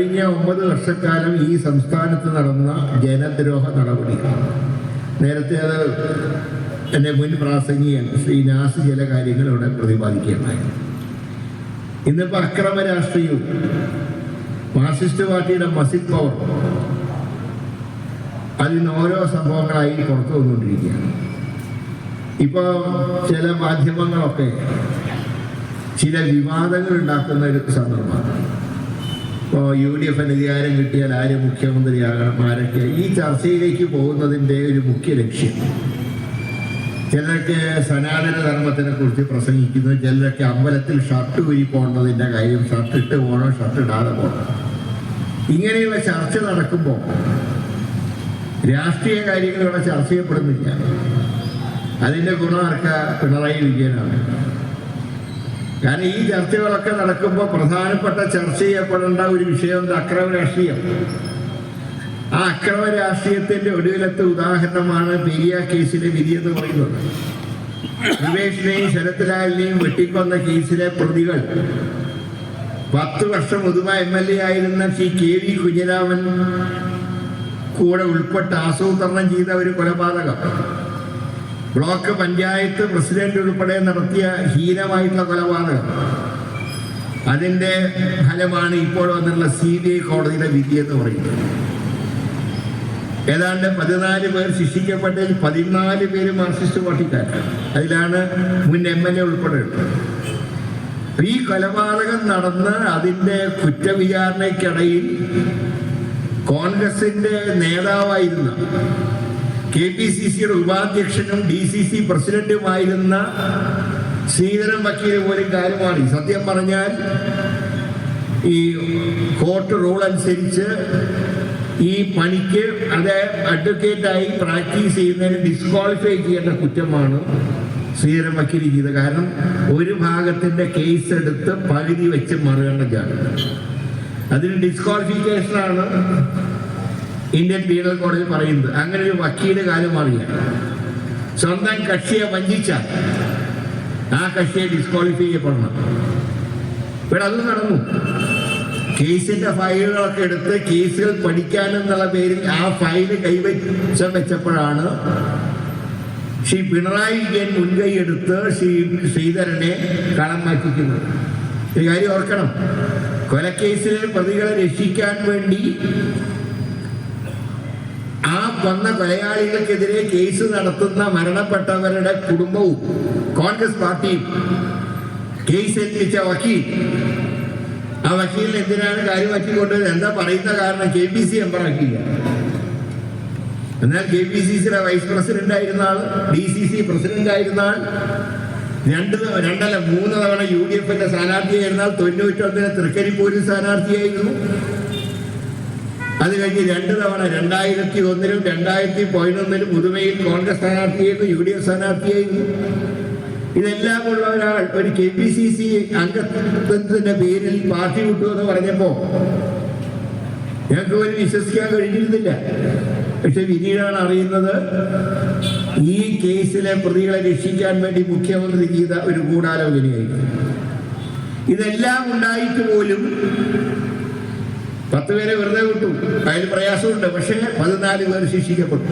കഴിഞ്ഞ ഒമ്പത് വർഷക്കാലം ഈ സംസ്ഥാനത്ത് നടന്ന ജനദ്രോഹ നടപടിയാണ് നേരത്തെ അത് എന്റെ മുൻ പ്രാസംഗികൻ ശ്രീ നാസ് ചില കാര്യങ്ങൾ ഇവിടെ പ്രതിപാദിക്കുകയുണ്ടായി. ഇന്നിപ്പോൾ അക്രമ രാഷ്ട്രീയവും മാർക്സിസ്റ്റ് പാർട്ടിയുടെ മസിൽ പവർ അതിന് ഓരോ സംഭവങ്ങളായി പുറത്തു വന്നുകൊണ്ടിരിക്കുകയാണ്. ഇപ്പോൾ ചില മാധ്യമങ്ങളൊക്കെ ചില വിവാദങ്ങൾ ഉണ്ടാക്കുന്ന ഒരു സന്ദർഭമാണ് ഇപ്പോൾ യു ഡി എഫിന് അധികാരം കിട്ടിയാൽ ആര് മുഖ്യമന്ത്രിയാകണം? ആരൊക്കെ? ഈ ചർച്ചയിലേക്ക് പോകുന്നതിന്റെ ഒരു മുഖ്യ ലക്ഷ്യം. ചിലരൊക്കെ സനാതന ധർമ്മത്തിനെ കുറിച്ച് പ്രസംഗിക്കുന്നു ചിലരൊക്കെ അമ്പലത്തിൽ ഷർട്ട് കുരി പോകേണ്ടതിന്റെ കാര്യം ഷർട്ട് ഇട്ട് പോകണോ ഷർട്ട് ഇടാതെ പോകണം? ഇങ്ങനെയുള്ള ചർച്ച നടക്കുമ്പോൾ രാഷ്ട്രീയ കാര്യങ്ങൾ ഇവിടെ ചർച്ച ചെയ്യപ്പെടുന്നില്ല. അതിന്റെ ഗുണം ആർക്ക? പിണറായി വിജയനാണ്. കാരണം ഈ ചർച്ചകളൊക്കെ നടക്കുമ്പോൾ പ്രധാനപ്പെട്ട ചർച്ച ചെയ്യപ്പെടേണ്ട ഒരു വിഷയം എന്താ അക്രമ രാഷ്ട്രീയം ആ അക്രമ രാഷ്ട്രീയത്തിന്റെ ഒടുവിലത്തെ ഉദാഹരണമാണ് പെരിയ കേസിലെ വിധി എന്ന് പറയുന്നത്. രമേഷിനെയും ശരത്ലാലിനെയും വെട്ടിക്കൊന്ന കേസിലെ പ്രതികൾ പത്ത് വർഷം മുതുമ എം എൽ എ ആയിരുന്ന ശ്രീ കെ വി കുഞ്ഞിരാമൻ കൂടെ ഉൾപ്പെട്ട് ആസൂത്രണം ചെയ്ത ഒരു കൊലപാതകം. ബ്ലോക്ക് പഞ്ചായത്ത് പ്രസിഡന്റ് ഉൾപ്പെടെ നടത്തിയ ഹീനമായിട്ടുള്ള കൊലപാതകം. അതിന്റെ ഫലമാണ് ഇപ്പോൾ വന്നിട്ടുള്ള സി ബി ഐ കോടതിയുടെ വിധി എന്ന് പറയുന്നത്. ഏതാണ്ട് പതിനാല് പേർ ശിക്ഷിക്കപ്പെട്ടതിൽ പതിനാല് പേര് മാർക്സിസ്റ്റ് പാർട്ടിക്കാരാണ്. അതിലാണ് മുൻ എം എൽ എ ഉൾപ്പെടെ ഈ കൊലപാതകം നടന്ന് അതിന്റെ കുറ്റവിചാരണയ്ക്കിടയിൽ കോൺഗ്രസിന്റെ നേതാവായിരുന്ന കെ പി സി സിയുടെ ഉപാധ്യക്ഷനും ഡി സി സി പ്രസിഡന്റുമായിരുന്ന ശ്രീധരൻ വക്കീൽ പോലും കാര്യമാണ്. സത്യം പറഞ്ഞാൽ ഈ കോർട്ട് റൂൾ അനുസരിച്ച് ഈ പണിക്ക് അത് അഡ്വക്കേറ്റായി പ്രാക്ടീസ് ചെയ്യുന്നതിന് ഡിസ്ക്വാളിഫൈ ചെയ്യേണ്ട കുറ്റമാണ് ശ്രീധരൻ വക്കീൽ ചെയ്തത്. കാരണം ഒരു ഭാഗത്തിന്റെ കേസ് എടുത്ത് പകുതി വെച്ച് മറുകണ്ടതാണ് അതിന് ഡിസ്ക്വാളിഫിക്കേഷനാണ് ഇന്ത്യൻ പീനൽ കോടതി പറയുന്നത് അങ്ങനെ ഒരു വക്കീൽ കാര്യം അറിയാം. സ്വന്തം കക്ഷിയെ വഞ്ചിച്ചാൽ ആ കക്ഷിയെ ഡിസ്ക്വാളിഫൈ ചെയ്യപ്പെടണം. ഇവിടെ അത് നടന്നു. കേസിന്റെ ഫയലുകളൊക്കെ എടുത്ത് കേസുകൾ പഠിക്കാനെന്നുള്ള പേരിൽ ആ ഫയൽ കൈവച്ച വെച്ചപ്പോഴാണ് ശ്രീ പിണറായി വിജയൻ മുൻകൈ എടുത്ത് ശ്രീ ശ്രീധരനെ കളം മാറ്റിക്കുന്നത്. ഒരു കാര്യം ഓർക്കണം. കൊലക്കേസിലെ പ്രതികളെ രക്ഷിക്കാൻ വേണ്ടി ആ വന്ന കൊലയാളികൾക്കെതിരെ കേസ് നടത്തുന്ന മരണപ്പെട്ടവരുടെ കുടുംബവും കോൺഗ്രസ് പാർട്ടിയും കേസ് ഏൽപ്പിച്ച വക്കീൽ. ആ വക്കീലിന് എന്തിനാണ് കാര്യം മാറ്റിക്കൊണ്ടത്? എന്താ പറയുന്ന കാരണം കെ പി സി മെമ്പറാക്കിയില്ല എന്നാൽ കെ പി സി സിയുടെ വൈസ് പ്രസിഡന്റ് ആയിരുന്ന ആൾ ഡി സി സി പ്രസിഡന്റ് ആയിരുന്ന ആൾ രണ്ട് രണ്ടല്ല മൂന്ന് തവണ യു ഡി എഫിന്റെ സ്ഥാനാർത്ഥിയായിരുന്നാൽ തൊണ്ണൂറ്റൊന്നിന് തൃക്കരിപ്പൂരിൽ സ്ഥാനാർത്ഥിയായിരുന്നു. അത് കഴിഞ്ഞ് രണ്ട് തവണ രണ്ടായിരത്തി ഒന്നിലും രണ്ടായിരത്തി പതിനൊന്നിലും പുതുമയിൽ കോൺഗ്രസ് സ്ഥാനാർത്ഥിയായിരുന്നു യു ഡി എഫ് സ്ഥാനാർത്ഥിയായിരുന്നു ഇതെല്ലാം ഉള്ള ഒരാൾ ഒരു കെ പി സി സി അംഗത്വത്തിന്റെ പേരിൽ പാർട്ടി വിട്ടു എന്ന് പറഞ്ഞപ്പോ ഞങ്ങൾക്ക് പോലും വിശ്വസിക്കാൻ കഴിഞ്ഞിരുന്നില്ല. പക്ഷെ പിന്നീടാണ് അറിയുന്നത് ഈ കേസിലെ പ്രതികളെ രക്ഷിക്കാൻ വേണ്ടി മുഖ്യമന്ത്രി ചെയ്ത ഒരു ഗൂഢാലോചനയായിരുന്നു. ഇതെല്ലാം ഉണ്ടായിട്ട് പോലും പത്ത് പേരെ വെറുതെ വിട്ടു. അതിൽ പ്രയാസമുണ്ട്. പക്ഷേ പതിനാല് പേർ ശിക്ഷിക്കപ്പെട്ടു.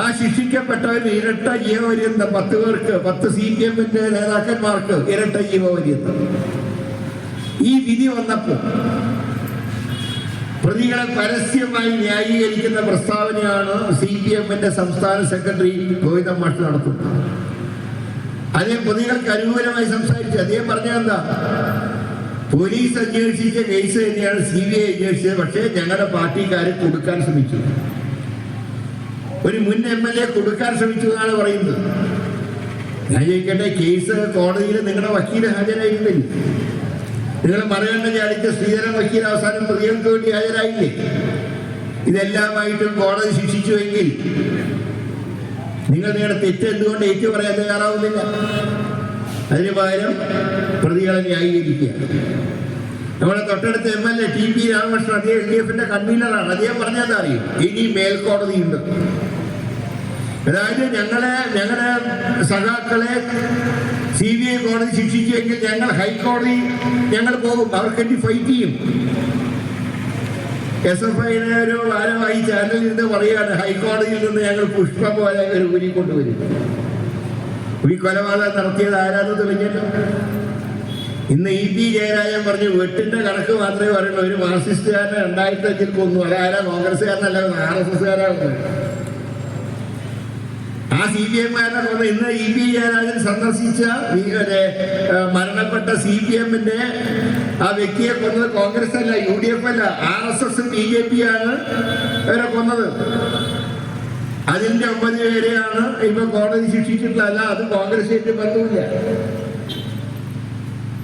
ആ ശിക്ഷിക്കപ്പെട്ടവർ ഇരട്ട ജീവപര്യന്തം പത്ത് പേർക്ക് പത്ത് സി പി എമ്മിന്റെ നേതാക്കന്മാർക്ക് ഇരട്ട ജീവപര്യന്തം. ഈ വിധി വന്നപ്പോൾ പ്രതികളെ പരസ്യമായി ന്യായീകരിക്കുന്ന പ്രസ്താവനയാണ് സി പി എമ്മിന്റെ സംസ്ഥാന സെക്രട്ടറി ഗോവിന്ദ മാഷ് നടത്തുന്നത്. അദ്ദേഹം പ്രതികൾക്ക് അനുകൂലമായി സംസാരിച്ചു അദ്ദേഹം പറഞ്ഞതെന്താ? പോലീസ് അന്വേഷിച്ച കേസ് തന്നെയാണ് സി ബി ഐ അന്വേഷിച്ചത്. പക്ഷേ ഞങ്ങളുടെ പാർട്ടിക്കാർ കൊടുക്കാൻ ശ്രമിച്ചു. ഒരു മുൻ എം എൽ എ കൊടുക്കാൻ ശ്രമിച്ചു എന്നാണ് പറയുന്നത്. ഞാൻ ചോദിക്കട്ടെ കേസ് കോടതിയിൽ നിങ്ങളുടെ വക്കീൽ ഹാജരായിട്ടില്ല? നിങ്ങൾ മറുകണ്ഠ ചാടിച്ച ശ്രീധരൻ വക്കീൽ അവസാനം പ്രതികൾക്ക് വേണ്ടി ഹാജരായില്ലേ? ഇതെല്ലാമായിട്ടും കോടതി ശിക്ഷിച്ചുവെങ്കിൽ നിങ്ങൾ നിങ്ങളുടെ തെറ്റ് എന്തുകൊണ്ട് ഏറ്റു പറയാൻ തയ്യാറാവുന്നില്ല? അതിന് പകരം പ്രതികളെ ന്യായീകരിക്കുക നമ്മുടെ തൊട്ടടുത്ത് M L A T P Ramakrishnan അദ്ദേഹം എൽ ഡി എഫിന്റെ കൺവീനറാണ്. അദ്ദേഹം പറഞ്ഞാൽ അറിയും? ഇനി മേൽക്കോടതിയുണ്ട് അതായത് ഞങ്ങളെ ഞങ്ങളുടെ സഖാക്കളെ സി ബി ഐ കോടതി ശിക്ഷിച്ചുവെങ്കിൽ ഞങ്ങൾ ഹൈക്കോടതി ഞങ്ങൾ പോകും. അവർക്ക് വേണ്ടി ഫൈറ്റ് ചെയ്യും. എസ് എഫ് ഐയുടെ ഒരു ഈ ചാനലിൽ നിന്ന് പറയുകയാണ്. ഹൈക്കോടതിയിൽ നിന്ന് ഞങ്ങൾ പുഷ്പ പോലെ ഒരു ഊരി കൊണ്ടുവരും. ഈ കൊലപാതകം നടത്തിയത് ആരാന്ന് തെളിഞ്ഞല്ലോ. ഇന്ന് ഇ പി ജയരാജൻ പറഞ്ഞു വെട്ടിന്റെ കണക്ക് മാത്രമേ പറയുള്ളൂ. ഒരു മാർക്സിസ്റ്റുകാരനെ രണ്ടായിരത്തി അഞ്ചിൽ കൊന്നു അതാരാ കോൺഗ്രസ്സുകാരനല്ല ആർ എസ് എസ്സുകാരാ ആ സി പി എമ്മുകാരനെ കൊന്ന ഇന്ന് ഇ പി ജയരാജൻ സന്ദർശിച്ച മരണപ്പെട്ട സി പി എമ്മിന്റെ ആ വ്യക്തിയെ കൊന്നത് കോൺഗ്രസ് അല്ല യു ഡി എഫ് അല്ല. R S S B J P ആണ് അവരെ കൊന്നത്. അതിന്റെ ഒമ്പത് പേരെയാണ് ഇപ്പൊ കോടതി ശിക്ഷിച്ചിട്ടുള്ള അല്ല അത് കോൺഗ്രസിന്റെ ബന്ധമില്ല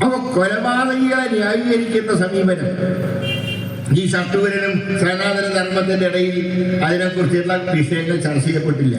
അപ്പൊ കൊലപാതകികളെ ന്യായീകരിക്കുന്ന സമീപനം. ഈ ശത്രുവിനും സനാതന ധർമ്മത്തിന്റെ ഇടയിൽ അതിനെക്കുറിച്ചുള്ള വിഷയങ്ങൾ ചർച്ച ചെയ്യപ്പെട്ടില്ല.